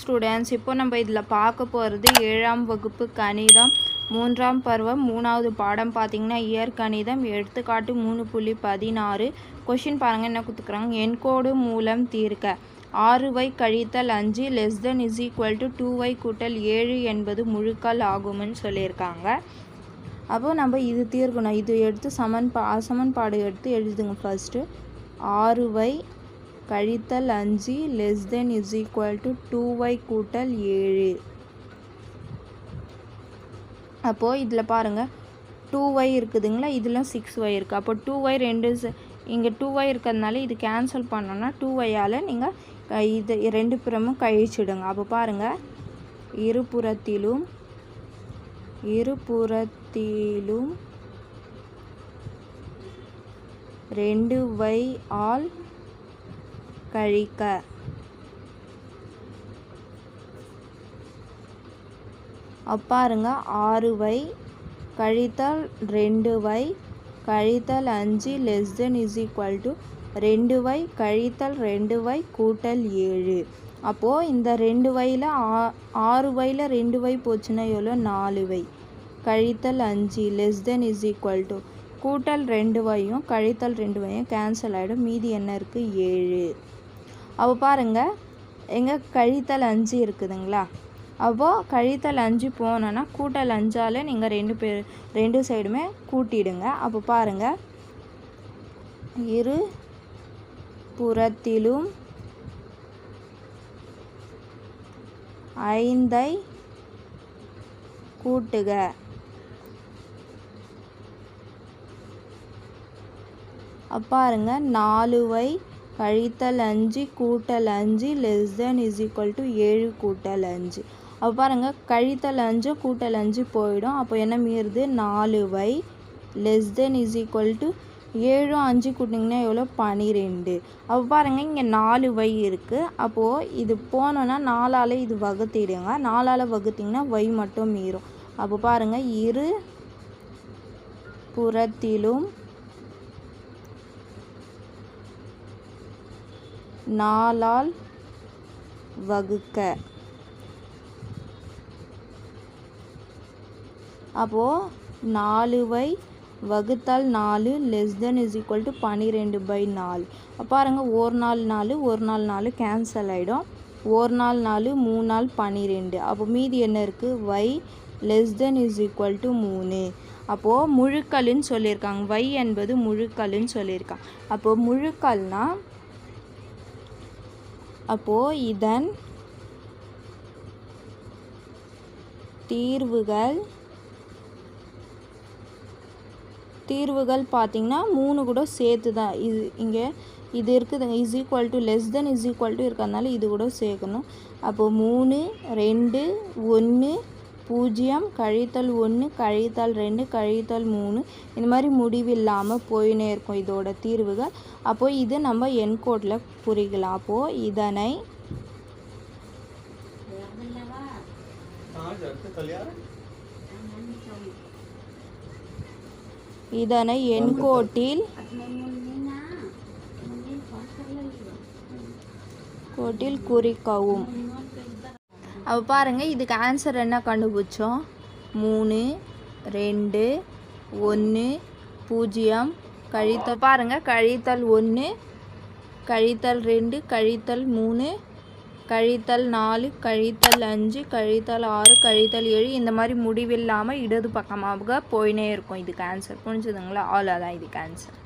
Students இப்போ நம்ம இதில் பார்க்க போகிறது ஏழாம் வகுப்பு கணிதம் மூன்றாம் பருவம் மூணாவது பாடம். பார்த்தீங்கன்னா இயற் கணிதம் எடுத்துக்காட்டு மூணு புள்ளி பதினாறு. கொஷின் பாருங்கள் என்ன கொடுத்துக்குறாங்க என்கோடு மூலம் தீர்க்க. ஆறு வை கழித்தல் அஞ்சு less than is equal to two y கூட்டல் ஏழு என்பது முழுக்கல் ஆகும்னு சொல்லியிருக்காங்க. அப்போ நம்ம இது தீர்க்கணும். இது எடுத்து சமன்பா சமன்பாடு எடுத்து எழுதுங்க ஃபஸ்ட்டு ஆறு வை கழித்தல் அஞ்சு less than is equal to two y கூட்டல் ஏழு. அப்போது இதில் பாருங்கள் டூ ஒய் இருக்குதுங்களா? இதில் சிக்ஸ் ஒய் இருக்குது அப்போ டூ ஒய் ரெண்டு இங்கே டூ ஒய் இருக்கிறதுனால இது கேன்சல் பண்ணோன்னா டூ ஒய்யால் நீங்கள் இது ரெண்டு புறமும் கழிச்சிடுங்க. அப்போ பாருங்கள் இருபுறத்திலும் இருபுறத்திலும் ரெண்டு வை ஆல் கழிக்க. அப்பாருங்க ஆறு வை கழித்தல் ரெண்டு வை கழித்தல் அஞ்சு less than is equal to ரெண்டு வை கழித்தல் ரெண்டு வை கூட்டல் ஏழு. அப்போது இந்த ரெண்டு வையில் ஆ ஆறு வையில் ரெண்டு வை போச்சுன்னா எவ்வளோ? நாலு வை கழித்தல் அஞ்சு less than is equal to கூட்டல் ரெண்டு வையும் கழித்தல் ரெண்டு வையும் கேன்சல் ஆகிடும் மீதி என்ன இருக்குது ஏழு. அப்போ பாருங்கள் எங்கே கழித்தல் அஞ்சு இருக்குதுங்களா? அப்போது கழித்தல் அஞ்சு போனோன்னா கூட்டல் அஞ்சால் நீங்கள் ரெண்டு பேர் ரெண்டு சைடுமே கூட்டிடுங்க. அப்போ பாருங்கள் இரு புறத்திலும் ஐந்தை கூட்டுக. பாருங்க நாலு வை கழித்தல் அஞ்சு கூட்டல் அஞ்சு less than is equal to ஏழு கூட்டல் அஞ்சு. அப்போ பாருங்கள் கழித்தல் அஞ்சு கூட்டல் அஞ்சு போயிடும். அப்போ என்ன மீறுது? நாலு y less than is equal to ஏழும் அஞ்சு கூட்டிங்கன்னா எவ்வளோ பனிரெண்டு. அப்போ பாருங்கள் இங்கே நாலு வை இருக்குது அப்போது இது போனோன்னா நாலால் இது வகுத்திடுங்க. நாலால் வகுத்திங்கன்னா வை மட்டும் மீறும். அப்போ பாருங்கள் இரு புறத்திலும் நாலால் வகுக்க. அப்போது நாலு வை வகுத்தால் நாலு less than is equal to பன்னிரெண்டு பை நாலு. பாருங்கள் ஒரு நாள் நாலு ஒரு நாள் நாலு கேன்சல் ஆகிடும் ஒரு நாள் நாலு மூணு நாள் பன்னிரெண்டு அப்போ மீதி என்ன இருக்குது y less than is equal to மூணு. அப்போது முழுக்கல்னு சொல்லியிருக்காங்க. வை என்பது முழுக்கல்னு சொல்லியிருக்காங்க. அப்போது முழுக்கல்னால் அப்போது இதன் தீர்வுகள் தீர்வுகள் பார்த்திங்கன்னா மூணு கூட சேர்த்து தான் இது இங்கே இது இருக்குதுங்க is equal to less than is equal to இருக்கிறதுனால இது கூட சேர்க்கணும். அப்போது மூணு ரெண்டு ஒன்று பூஜ்ஜியம் கழித்தல் ஒன்று கழித்தல் ரெண்டு கழித்தல் மூணு. இந்த மாதிரி முடிவில்லாமல் போயினே இருக்கும் இதோட தீர்வுகள். அப்போது இது நம்ம என்கோட்டில் புரிக்கலாம் அப்போது இதனை இதனை என்கோட்டில் கோட்டில் குறிக்கவும். அப்போ பாருங்கள் இதுக்கு ஆன்சர் என்ன கண்டுபிடிச்சோம்? மூணு ரெண்டு ஒன்று பூஜ்ஜியம் கழித்தல். பாருங்கள் கழித்தல் ஒன்று கழித்தல் ரெண்டு கழித்தல் மூணு கழித்தல் நாலு கழித்தல் அஞ்சு கழித்தல் ஆறு கழித்தல் ஏழு. இந்த மாதிரி முடிவில்லாமல் இடது பக்கமாக போயினே இருக்கும். இதுக்கு ஆன்சர் புரிஞ்சுதுங்களா? அவ்வளோதான் இதுக்கு ஆன்சர்